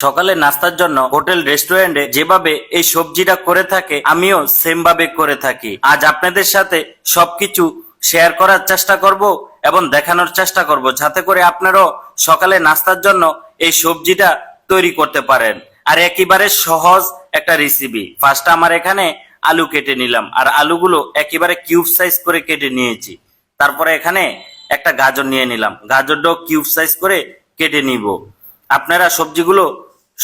সকালে নাস্তার জন্য হোটেল রেস্টুরেন্টে যেভাবে এই সবজিটা করে থাকে, আমিও সেম ভাবে করে থাকি। আজ আপনাদের সাথে সবকিছু শেয়ার করার চেষ্টা করব এবং দেখানোর চেষ্টা করব, যাতে করে আপনারাও সকালে নাস্তার জন্য এই সবজিটা তৈরি করতে পারেন। আর একেবারে সহজ একটা রেসিপি ফার্স্ট আমার এখানে আলু কেটে নিলাম, আর আলুগুলো একেবারে কিউব সাইজ করে কেটে নিয়েছি। তারপরে এখানে একটা গাজর নিয়ে নিলাম, গাজরটাও কিউব সাইজ করে কেটে নিব। আপনারা সবজিগুলো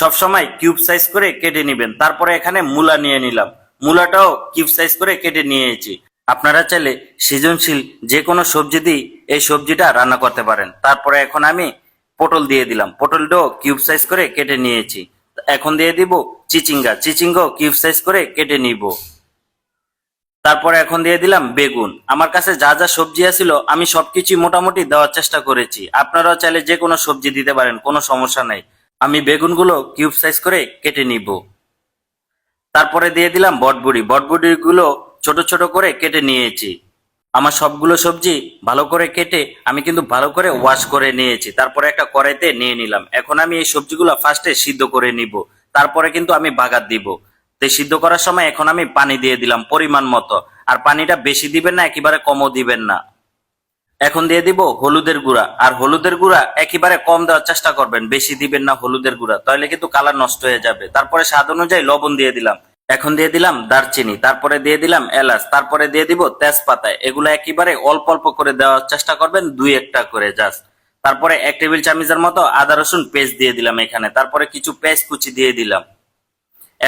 সবসময় কিউব সাইজ করে কেটে নেবেন। তারপরে এখানে মূলা নিয়ে নিলাম। মূলাটাও কিউব সাইজ করে কেটে নিয়েছি। আপনারা চাইলে সৃজনশীল যে কোনো সবজি দিয়ে এই সবজিটা রান্না করতে পারেন। তারপরে এখন আমি পটল দিয়ে দিলাম। পটলটাও কিউব সাইজ করে কেটে নিয়েছি। এখন দিয়ে দিব চিচিঙ্গা। চিচিঙ্গাও কিউব সাইজ করে কেটে নিব। তারপরে এখন দিয়ে দিলাম বেগুন। আমার কাছে যা যা সবজি আছিল, আমি সবকিছু মোটামুটি দেওয়ার চেষ্টা করেছি। আপনারাও চাইলে যে কোনো সবজি দিতে পারেন, কোনো সমস্যা নাই। আমি বেগুনগুলো কিউব সাইজ করে কেটে নিব। তারপরে দিয়ে দিলাম বটবুড়ি। বটবুড়িগুলো ছোট ছোট করে কেটে নিয়েছি। আমার সবগুলো সবজি ভালো করে কেটে আমি কিন্তু ভালো করে ওয়াশ করে নিয়েছি। তারপরে একটা কড়াইতে নিয়ে নিলাম। এখন আমি এই সবজিগুলো ফার্স্টে সিদ্ধ করে নিব। তারপরে কিন্তু আমি বাগার দিব। তো সিদ্ধ করার সময় এখন আমি পানি দিয়ে দিলাম পরিমাণ মতো। আর পানিটা বেশি দিবেন না, একেবারে কমও দিবেন না। এখন দিয়ে দিব হলুদের গুঁড়া। আর হলুদের গুঁড়া একেবারে কম দেওয়ার চেষ্টা করবেন, বেশি দিবেন না হলুদের গুঁড়া, তাহলে কিন্তু কালার নষ্ট হয়ে যাবে। তারপরে স্বাদ অনুযায়ী লবণ দিয়ে দিলাম। এখন দিয়ে দিলাম দারচিনি, তারপরে দিয়ে দিলাম এলাচ, তারপরে দিয়ে দিব তেজপাতা। এগুলো একেবারে অল্প অল্প করে দেওয়ার চেষ্টা করবেন, দুই একটা করে জাস্ট। তারপরে এক টেবিল চামচের মতো আদা রসুন পেস্ট দিয়ে দিলাম এখানে, তারপরে কিছু পেস্ট কুচি দিয়ে দিলাম।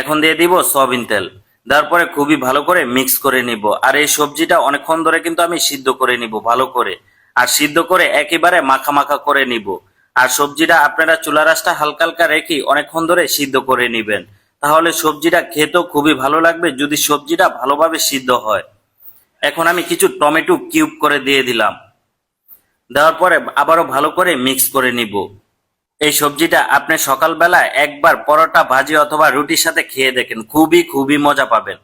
এখন দিয়ে দিব সয়াবিন তেল। দেওয়ার পরে খুবই ভালো করে মিক্স করে নিব। আর এই সবজিটা অনেকক্ষণ ধরে কিন্তু আমি সিদ্ধ করে নিব, ভালো করে। আর সিদ্ধ করে একেবারে মাখা মাখা করে নিব। আর সবজিটা আপনারা চুলা রাসটা হালকা হালকা রেখে অনেকক্ষণ ধরে সিদ্ধ করে নিবেন। তাহলে সবজিটা খেতেও খুবই ভালো লাগবে যদি সবজিটা ভালোভাবে সিদ্ধ হয়। এখন আমি কিছু টমেটো কিউব করে দিয়ে দিলাম। দেওয়ার পরে আবারও ভালো করে মিক্স করে নিব। এই সবজিটা আপনি সকালবেলা একবার পরোটা, ভাজি অথবা রুটির সাথে খেয়ে দেখেন। খুবই খুবই মজা পাবেন।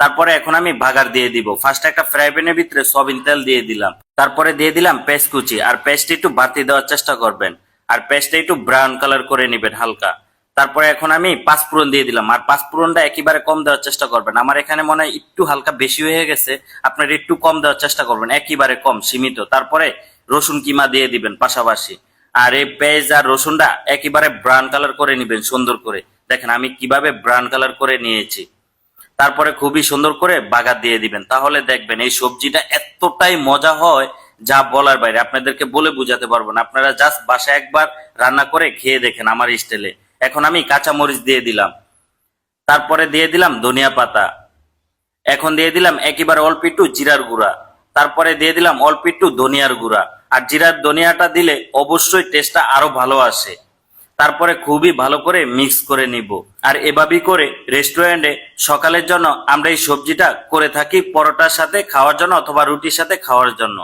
তারপরে এখন আমি বাগার দিয়ে দিব। ফার্স্ট একটা ফ্রাই প্যানের ভিতরে সয়াবিন তেল দিয়ে দিলাম। তারপরে দিয়ে দিলাম পেস্ট কুচি। আর পেস্ট একটু বাড়তি দেওয়ার চেষ্টা করবেন। আর পেস্টটা একটু ব্রাউন কালার করে নেবেন হালকা। তারপরে এখন আমি পাঁচফোড়ন দিয়ে দিলাম। আর পাঁচফোড়নটা একেবারে কম দেওয়ার চেষ্টা করবেন। আমার এখানে মনে হয় একটু হালকা বেশি হয়ে গেছে। আপনার একটু কম দেওয়ার চেষ্টা করবেন। একেবারে কম, সীমিত। তারপরে রসুন কিমা দিয়ে দিবেন পাশাপাশি। আর এই পেঁয়াজ আর রসুনটা একেবারে ব্রাউন কালার করে নিবেন, সুন্দর করে। দেখেন, আমি কীভাবে ব্রাউন কালার করে নিয়েছি। তারপরে খুবই সুন্দর করে বাগার দিয়ে দিবেন। তাহলে দেখবেন এই সবজিটা এতটাই মজা হয়, যা বলার বাইরে। আপনাদেরকে বলে বুঝাতে পারব না। আপনারা জাস্ট বাসায় একবার রান্না করে খেয়ে দেখেন আমার স্টাইলে এখন আমি কাঁচা মরিচ দিয়ে দিলাম। তারপরে দিয়ে দিলাম ধনিয়া পাতা। এখন দিয়ে দিলাম একেবারে অল্প একটু জিরার গুঁড়া। তারপরে দিয়ে দিলাম অল্প একটু ধনিয়ার গুঁড়া। আর জিরার ধনিয়াটা দিলে অবশ্যই টেস্টটা আরও ভালো আসে। তারপরে খুবই ভালো করে মিক্স করে নিব। আর এভাবেই করে রেস্টুরেন্টে সকালের জন্য আমরা এই সবজিটা করে থাকি পরোটার সাথে খাওয়ার জন্য অথবা রুটির সাথে খাওয়ার জন্য।